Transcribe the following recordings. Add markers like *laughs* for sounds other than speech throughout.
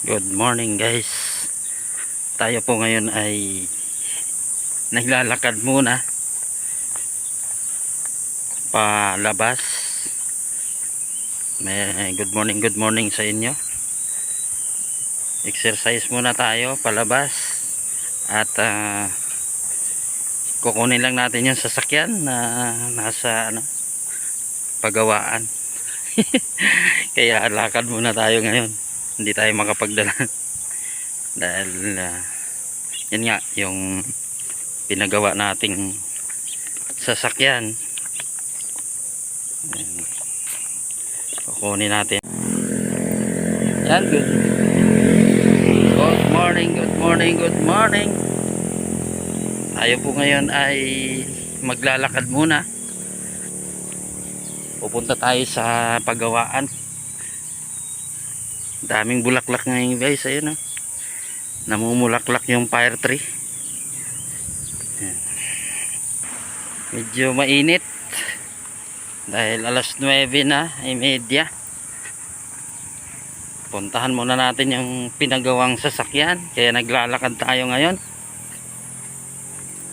Good morning guys. Tayo po ngayon ay naglalakad muna palabas. May good morning, good morning sa inyo. Exercise muna tayo palabas at ah, kukunin lang natin yung sasakyan na nasa ano pagawaan. *laughs* Kaya lakad muna tayo ngayon hindi tayo makapagdala. *laughs* Dahil ah, yun nga yung pinagawa nating sasakyan. Kukunin natin. Yan good. Good morning good morning good morning. Tayo po ngayon ay maglalakad muna. Pupunta tayo sa pagawaan daming bulaklak ngayon guys. Ayun oh. namumulaklak yung fire tree. Medyo mainit. Dahil alas 9 na ay media puntahan muna natin yung pinagawang sasakyan. Kaya naglalakad tayo ngayon.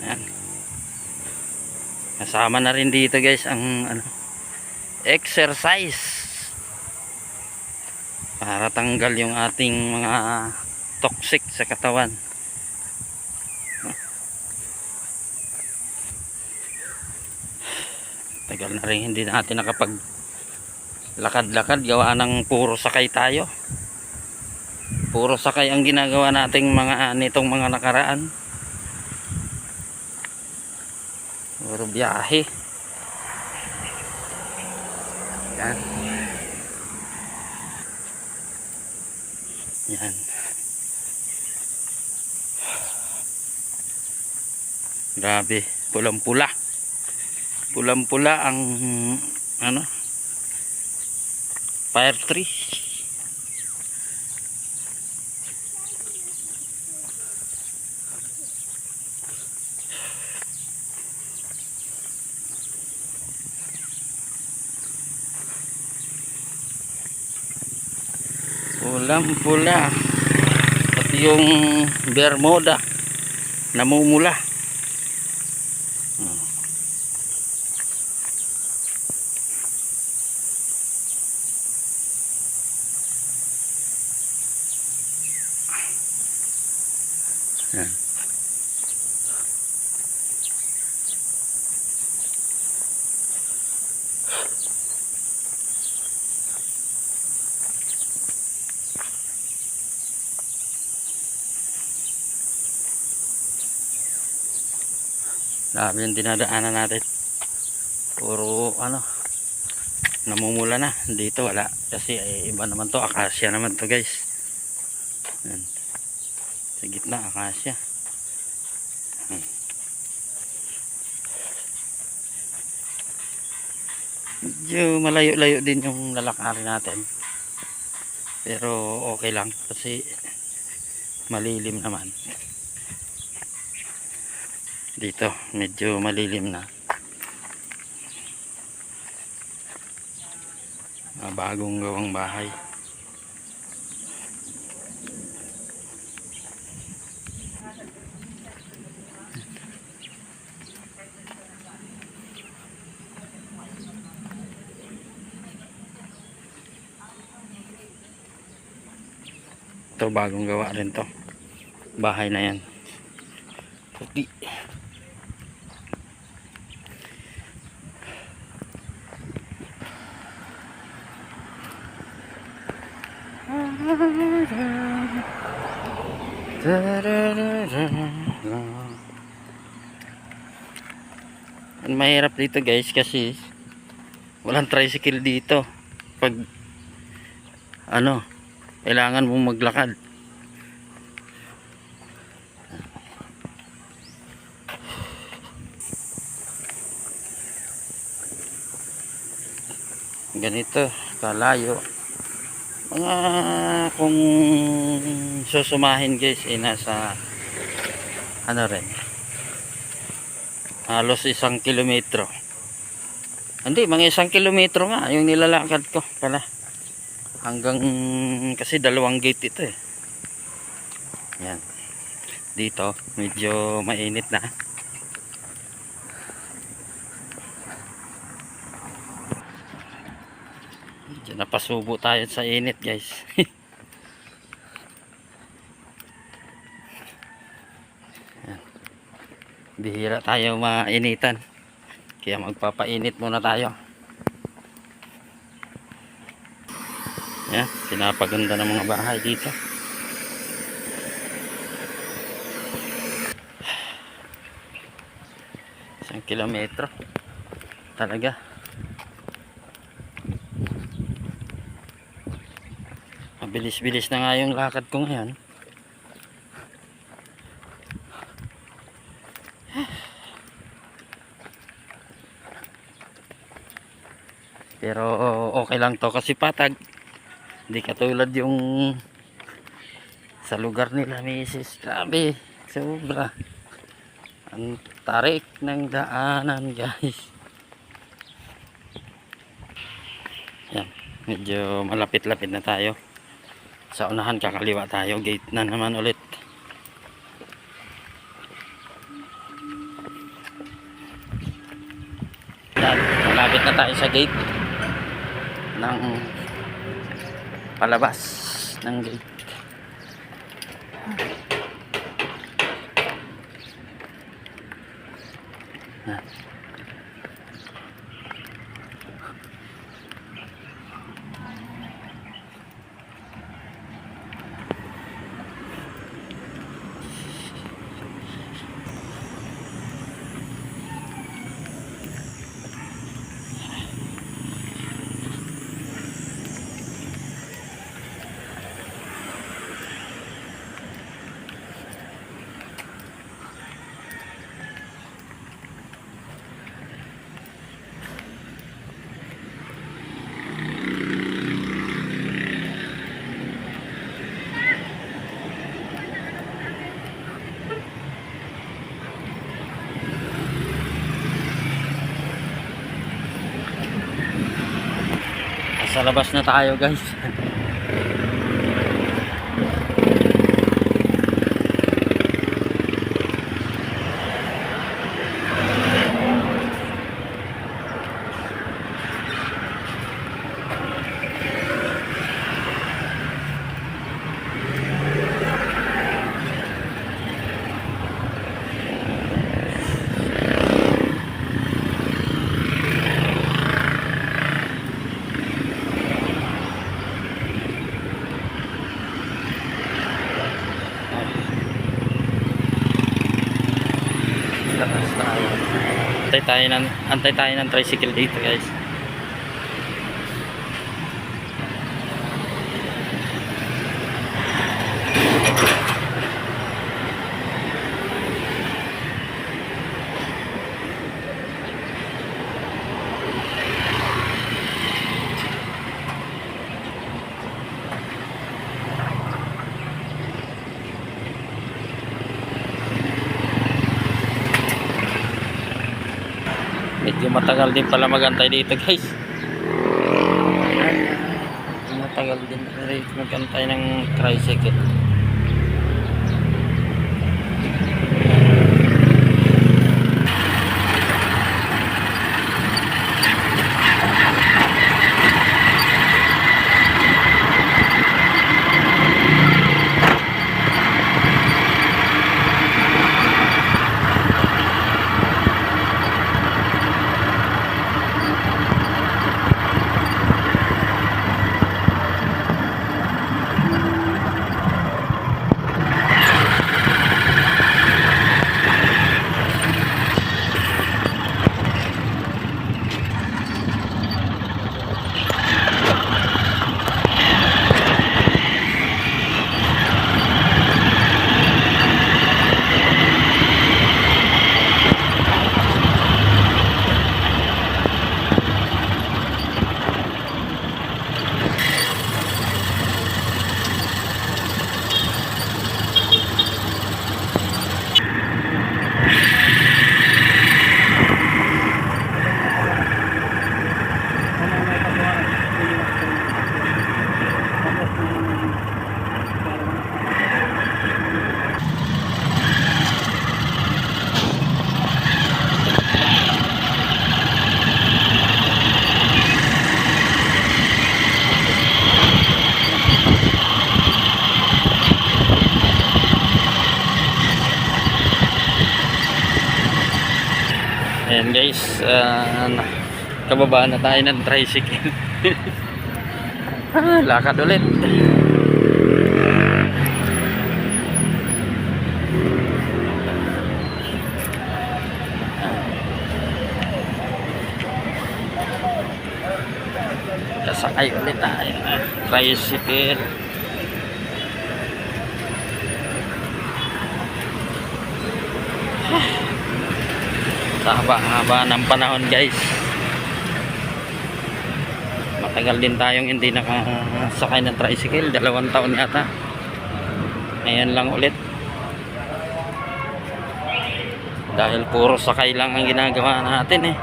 Ayan. kasama na rin dito guys ang ano, exercise para tanggal yung ating mga toxic sa katawan. Tagal na rin hindi natin nakapag lakad-lakad gawa ng puro sakay tayo. Puro sakay ang ginagawa nating mga nitong mga nakaraan. Puro biyahe Yan. Grabe, pulang-pula. Pulang-pula ang ano? Fire tree. Pulang-pula. Pati yung bermuda namumula. Hmm. Yan. Dami yung dinadaanan natin. Puro ano namumula na. Dito wala. Kasi eh, iba naman to. Akasya naman to guys. Yan. Sa gitna akasya. Hmm. Medyo malayo-layo din yung lalakarin natin. Pero okay lang. Kasi malilim naman dito medyo malilim na. Ah, bagong gawang bahay. Ito bagong gawa rin to. Bahay na yan. Puti mahirap dito guys kasi walang tricycle dito. Pag ano, kailangan mong maglakad. Ganito, kalayo mga kung susumahin guys eh nasa ano rin halos isang kilometro hindi mga isang kilometro nga yung nilalakad ko pala hanggang kasi dalawang gate ito eh Yan. Dito, medyo mainit na. Medyo napasubo tayo sa init guys. *laughs* Bihira tayo mainitan. Kaya magpapainit muna tayo. Yan, pinapaganda ng mga bahay dito. Isang kilometro. Talaga. Mabilis-bilis na nga yung lakad ko ngayon. Pero okay lang to kasi patag. Hindi katulad yung sa lugar nila misis. Grabe. Sobra. Ang tarik ng daanan guys. Yan. Medyo malapit-lapit na tayo. Sa unahan kakaliwa tayo. Gate na naman ulit. Yan. Malapit na tayo sa gate ng palabas ng gate. Sa labas na tayo guys. Labas tayo. Antay tayo ng, antay tayo ng tricycle dito guys. Medyo matagal din pala magantay dito guys. Matagal din rin magantay ng tricycle. Kababaan na tayo ng tricycle. ah, *laughs* lakad ulit. Kasakay ulit tayo. Tricycle. *sighs* Haba-haba ng panahon guys. Matagal din tayong hindi nakasakay ng tricycle. Dalawang taon yata. Ngayon lang ulit. Dahil puro sakay lang ang ginagawa natin eh.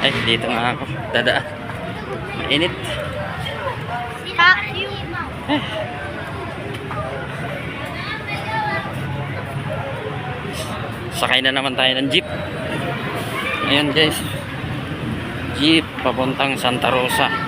Ay, dito nga ako. Dadaan. Mainit. Sakay na naman tayo ng jeep. Ayan guys. Jeep papuntang Santa Rosa.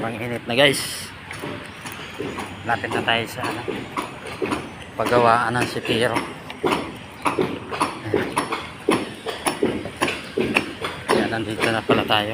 Sobrang init na guys. Lapit na tayo sa ano, paggawaan ng sipiro. Yan, nandito na pala tayo.